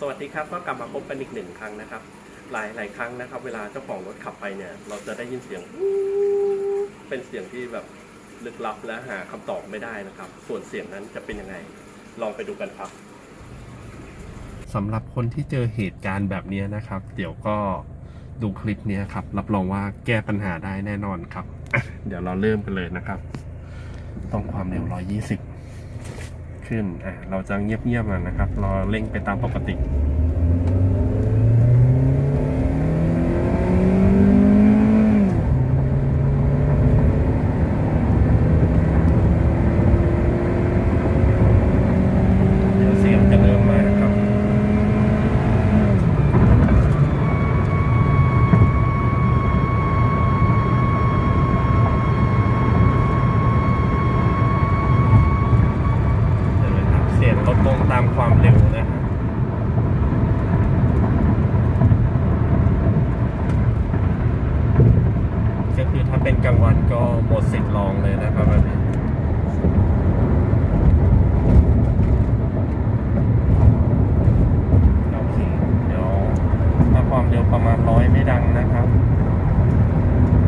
สวัสดีครับก็กลับมาพบกันอีกหนึ่งครั้งนะครับ หลายหลายครั้งนะครับ เวลาเจ้าของรถขับไปเนี่ย เราจะได้ยินเสียงเป็นเสียงที่แบบลึกลับและหาคำตอบไม่ได้นะครับ ส่วนเสียงนั้นจะเป็นยังไง ลองไปดูกันครับสำหรับคนที่เจอเหตุการณ์แบบนี้นะครับ เดี๋ยวก็ดูคลิปนี้ครับ รับรองว่าแก้ปัญหาได้แน่นอนครับ เดี๋ยวเราเริ่มกันเลยนะครับ ต้องความเร็ว 120 ขึ้น อะเราจะเงียบๆมันนะครับ รอเร่งไปตามปกติ เดี๋ยวเสียงจะเริ่มมาครับ เดี๋ยวนะครับ เสียงลดลงตามความเร็วนะฮะก็คือถ้าเป็นกลางวันก็หมด สิทธิ์ลองเลยนะครับแบบนี้ โอเค เดี๋ยวถ้าความเร็วประมาณร้อยไม่ดังนะครับ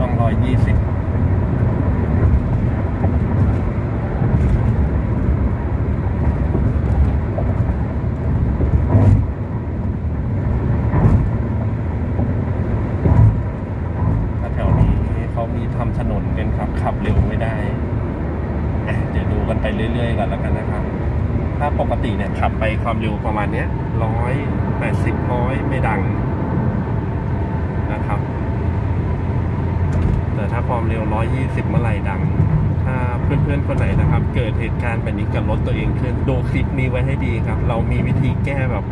ต้องร้อยยี่สิบ ถ้าแถวนี้เขามีทำถนนกันครับ ขับเร็วไม่ได้อะเดี๋ยวดูกันไป เรื่อยๆกันแล้วกันนะครับ ถ้าปกติเนี่ยขับไปความเร็วประมาณเนี้ยร้อยแปดสิบร้อยไม่ดังนะครับ แต่ถ้าความเร็วร้อยยี่สิบเมื่อไหร่ดัง ถ้าเพื่อนๆคนไหนนะครับ เกิดเหตุการณ์แบบนี้กับรถตัวเองขึ้นดูคลิปนี้ไว้ให้ดีครับ เรามีวิธีแก้แบบ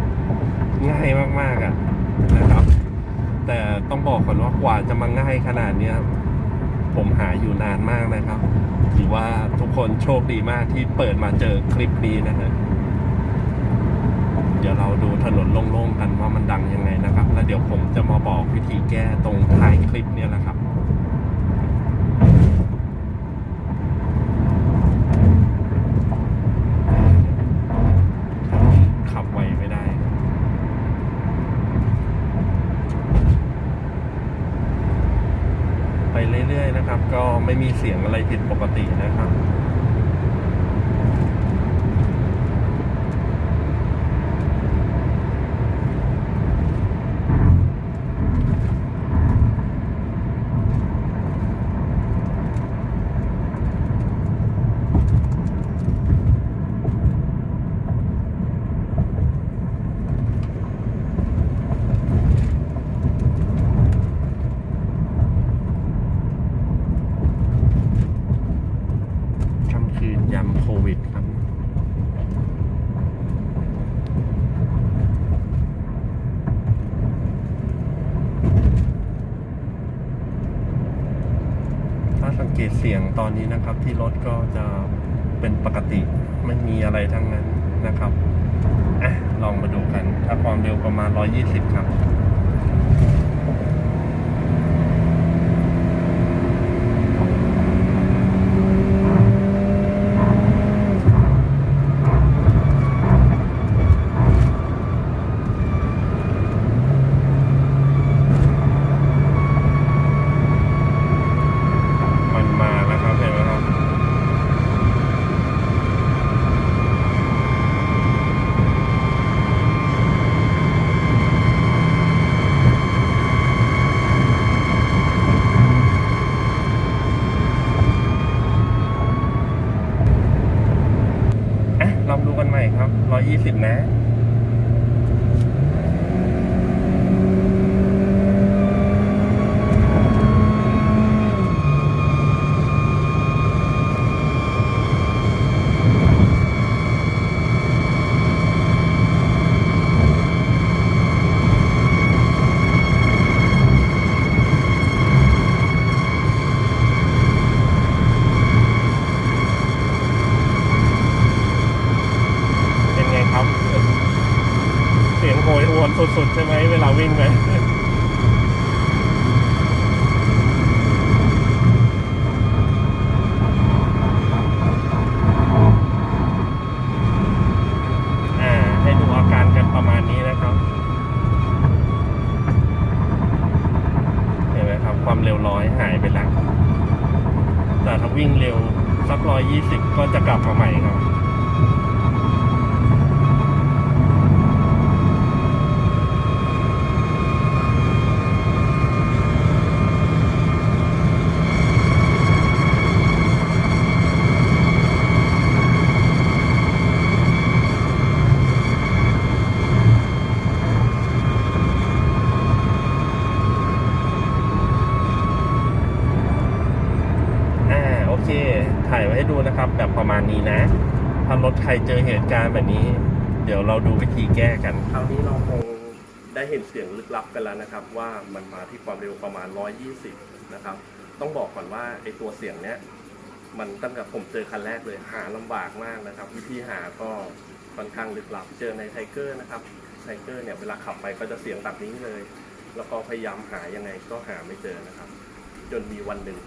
ง่ายมากๆอะนะครับ แต่ต้องบอกก่อนว่ากว่าจะมาง่ายขนาดเนี้ย ผมหาอยู่นานมากนะครับ ถือว่าทุกคนโชคดีมากที่เปิดมาเจอคลิปนี้นะฮะเดี๋ยวเราดูถนนโล่งๆกันว่ามันดังยังไงนะครับ แล้วเดี๋ยวผมจะมาบอกวิธีแก้ตรงท้ายคลิปเนี้แหละครับ ขับไวไม่ได้ ไปเรื่อยๆ นะครับ ก็ไม่มีเสียงอะไรผิดปกตินะครับ ค่ำโควิดครับถ้าสังเกตเสียงตอนนี้นะครับ ที่รถก็จะเป็นปกติไม่มีอะไรทั้งนั้นนะครับอะลองมาดูกัน ถ้าความเร็วประมาณ 120 ครับ วนสุดๆ ใช่ไหมเวลาวิ่งไปความเร็วร้อยหายไปแล้ว แต่ถ้าวิ่งเร็วสักร้อยยี่สิบก็จะกลับมาใหม่ครับ อ่าโอเคถ่ายไว้ให้ดูนะครับ แบบประมาณนี้นะถ้ารถใครเจอเหตุการณ์แบบนี้ เดี๋ยวเราดูวิธีแก้กันคราวนี้เราคงได้เห็นเสียงลึกลับกันแล้วนะครับ ว่ามันมาที่ความเร็วประมาณ 120 นะครับ ต้องบอกก่อนว่าไอตัวเสียงเนี้ยมันตั้งแต่ผมเจอคันแรกเลยหาลำบากมากนะครับ วิธีหาก็ค่อนข้างลึกลับเจอในไทเกอร์นะครับไทเกอร์เนี่ยเวลาขับไปก็จะเสียงแบบนี้เลย แล้วก็พยายามหายังไงก็หาไม่เจอนะครับ จนมีวันหนึ่ง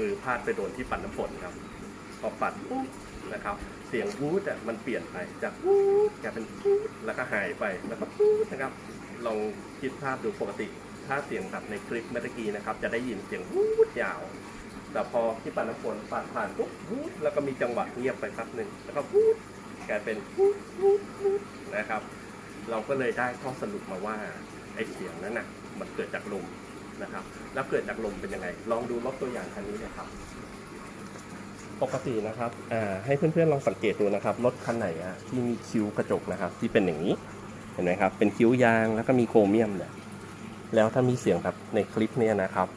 มือพาดไปโดนที่ปัดน้ำฝนครับพอปัดปุ๊บนะครับ เสียงวูดอะมันเปลี่ยนไปจากวูดกลายเป็นวูดแล้วก็หายไปแล้วก็วูดนะครับลองคิดภาพดูปกติ ถ้าเสียงแบบในคลิปเมื่อกี้นะครับ จะได้ยินเสียงวูดยาว แต่พอที่ปัดน้ำฝนปัดผ่านปุ๊บวูดแล้วก็มีจังหวะเงียบไปแป๊บหนึ่งแล้วก็วูดกลายเป็นวูดวูดวูดนะครับ เราก็เลยได้ข้อสรุปมาว่าไอ้เสียงนั้นน่ะมันเกิดจากลม นะครับ แล้วเกิดจากลมเป็นยังไง ลองดูรถตัวอย่างคันนี้เลยครับ ปกตินะครับให้เพื่อนๆลองสังเกตดูนะครับ รถคันไหนอะที่มีคิ้วกระจกนะครับ ที่เป็นอย่างนี้ เห็นไหมครับ เป็นคิ้วยางแล้วก็มีโครเมียมเนี่ย แล้วถ้ามีเสียงแบบในคลิปเนี้ยนะครับ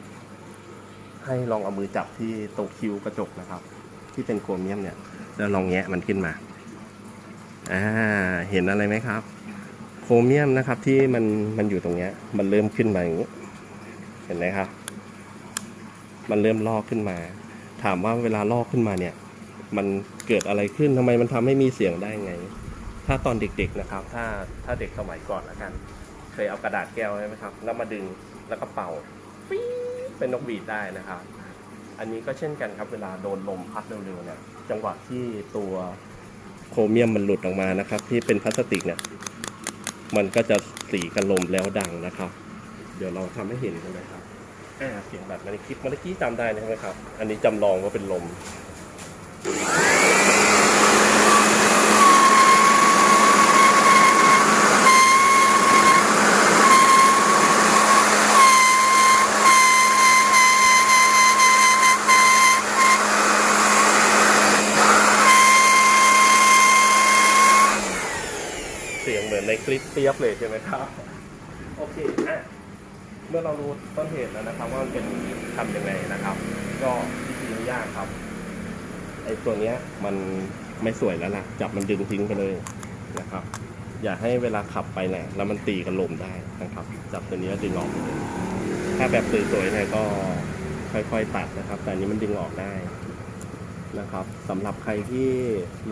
ให้ลองเอามือจับที่ตรงคิ้วกระจกนะครับ ที่เป็นโครเมียมเนี่ย แล้วลองแงะมันขึ้นมา อ่า เห็นอะไรไหมครับ โครเมียมนะครับที่มันมันอยู่ตรงเนี้ย มันเริ่มขึ้นมาอย่างนี้ เห็นไหมครับ มันเริ่มลอกขึ้นมา ถามว่าเวลาลอกขึ้นมาเนี่ย มันเกิดอะไรขึ้นทำไมมันทำให้มีเสียงได้ไง ถ้าตอนเด็กๆนะครับ ถ้าถ้าเด็กสมัยก่อนละกัน เคยเอากระดาษแก้วใช่ไหมครับ แล้วมาดึงแล้วก็เป่าปี๊เป็นนกหวีดได้นะครับ อันนี้ก็เช่นกันครับเวลาโดนลมพัดเร็วๆเนี่ยจังหวะที่ตัวโครเมียมมันหลุดออกมานะครับ ที่เป็นพลาสติกเนี่ยมันก็จะสีกันลมแล้วดังนะครับ เดี๋ยวเราทำให้เห็นกันเลยครับอ่าเสียงแบบในคลิปเมื่อกี้จำได้ใช่ไหมครับ อันนี้จำลองว่าเป็นลมเสียงเหมือนในคลิปเปียบเลยใช่ไหมครับ เมื่อเรารู้ต้นเหตุแล้วนะครับว่ามันเป็นทำยังไงนะครับ ก็วิธีไม่ยากครับไอ้ตัวเนี้ยมันไม่สวยแล้วล่ะ จับมันดึงทิ้งไปเลยนะครับ อย่าให้เวลาขับไปเนี่ยแล้วมันตีกับลมได้นะครับ จับตัวนี้แล้วดึงออกไปเลยถ้าแบบสวยๆเนี่ยก็ค่อยๆตัดนะครับ แต่นนี้มันดึงออกได้นะครับสำหรับใครที่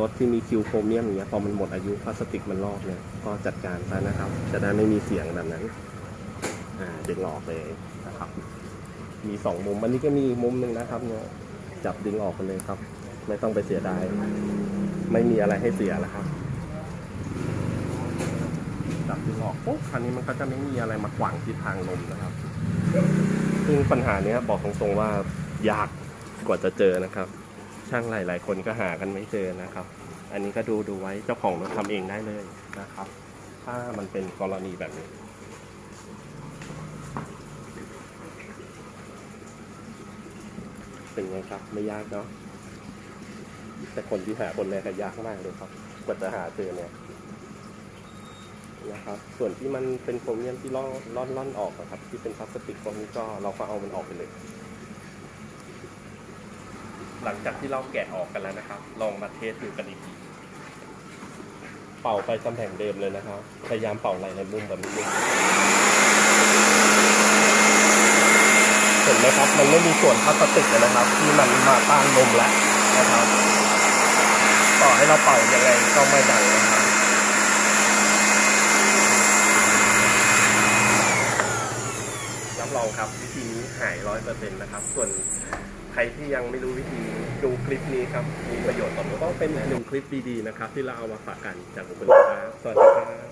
รถที่มีคิวโครเมียมอย่างเงี้ยพอมันหมดอายุพลาสติกมันลอกเนี่ยก็จัดการซะนะครับ จะได้ไม่มีเสียงแบบนั้น อ่าดึงออกเลยนะครับ มีสองมุมอันนี้ก็มีอีกมุมหนึ่งนะครับเนี่ยจับดึงออกไปเลยครับ ไม่ต้องไปเสียดายไม่มีอะไรให้เสียแล้วครับจับดึงออกปุ๊บคันนี้มันก็จะไม่มีอะไรมาขวางทิศทางลมนะครับซึ่งปัญหาเนี้ยบอกตรงๆว่ายากกว่าจะเจอนะครับ ช่างหลาย ๆ คนก็หากันไม่เจอนะครับ อันนี้ก็ดูดูไว้เจ้าของรถทำเองได้เลยนะครับ ถ้ามันเป็นกรณีแบบนี้ เป็นไงครับ ไม่ยากเนาะแต่คนที่หาคนแรกก็ยากมากเลยครับ กว่าจะหาเจอเนี่ยนะครับ ส่วนที่มันเป็นโครเมียมที่ล่อนล่อนล่อนออกนะครับ ที่เป็นพลาสติกพวกนี้ก็เราก็เอามันออกไปเลย หลังจากที่เราแกะออกกันแล้วนะครับ ลองมาเทสดูกันอีกทีเป่าไปตำแหน่งเดิมเลยนะครับ พยายามเป่าไหลในมุมแบบนี้ เห็นไหมครับ มันไม่มีส่วนพลาสติกเลยนะครับ ที่มันมาต้านลมแล้วนะครับ ต่อให้เราเป่ายังไงก็ไม่ดังนะครับรับรองครับวิธีนี้หายร้อยเปอร์เซ็นต์นะครับ ส่วนใครที่ยังไม่รู้วิธีดูคลิปนี้ครับ มีประโยชน์ต่อตัวก็เป็นหนึ่งคลิปดีๆนะครับ ที่เราเอามาฝากกันจากบุคคลครับสวัสดีครับ